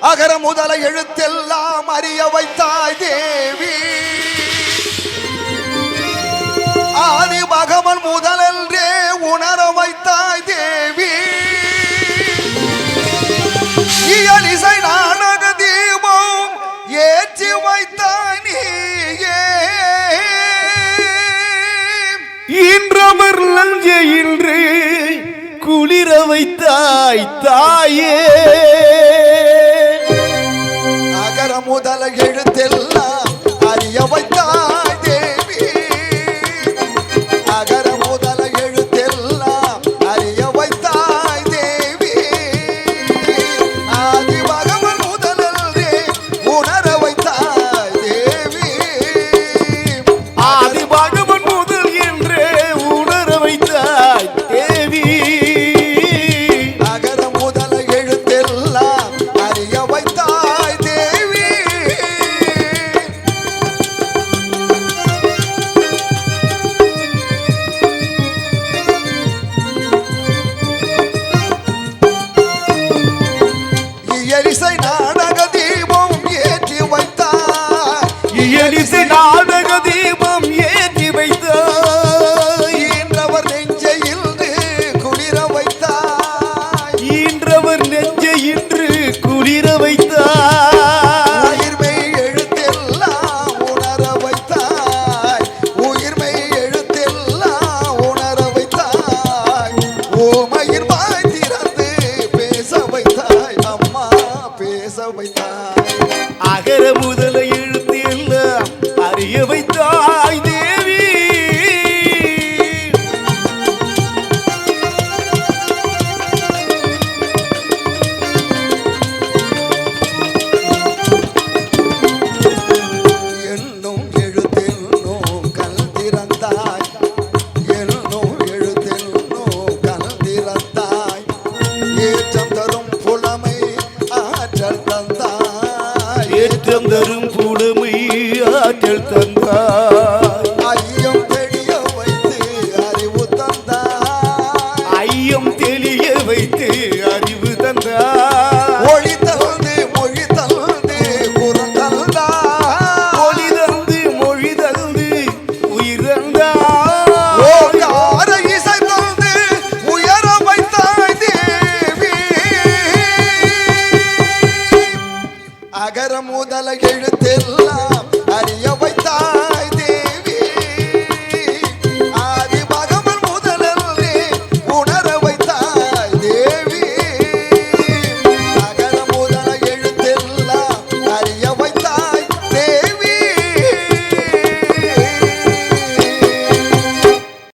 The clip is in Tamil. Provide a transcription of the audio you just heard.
அகர முதல எழுத்தெல்லாம் அறிய வைத்தாய் தேவி. ஆதி பகவன் முதலென்றே உணர வைத்தாய் தேவி. இயலிசை நாடக தீபம் ஏற்றி வைத்தாய் நீயே. இன்றவர் லஞ்ச இன்று குளிர வைத்தாய் தாயே. முதல எழுத்தெல்லாம் இயலிசை நாடக தீபம் ஏற்றி வைத்தாய் இயலிசை நாடக தீபம் ஏற்றி வைத்தாய் ஈன்றவர் நெஞ்சையில் குளிர வைத்தாய் ஈன்றவர் நெஞ்சை இன்று குளிர வைத்தாய் உயிர்மை எழுத்தெல்லாம் உணர வைத்தாய். உயிர்மை எழுத்தெல்லாம் உணர வைத்தாய். ஓமையின் அகர முதல எழுத்து எல்லாம் அறிய அறிவு தந்தாய் ஒளி தந்து மொழி தந்து குரல் தந்தாய் ஒளி தந்து மொழி தந்து உயிர் தந்தாய் ஓங்கார இசை தந்து உயர வைத்தாய் தேவி. அகர முதல எழுத்தெல்லாம் அறிய வைத்தாய்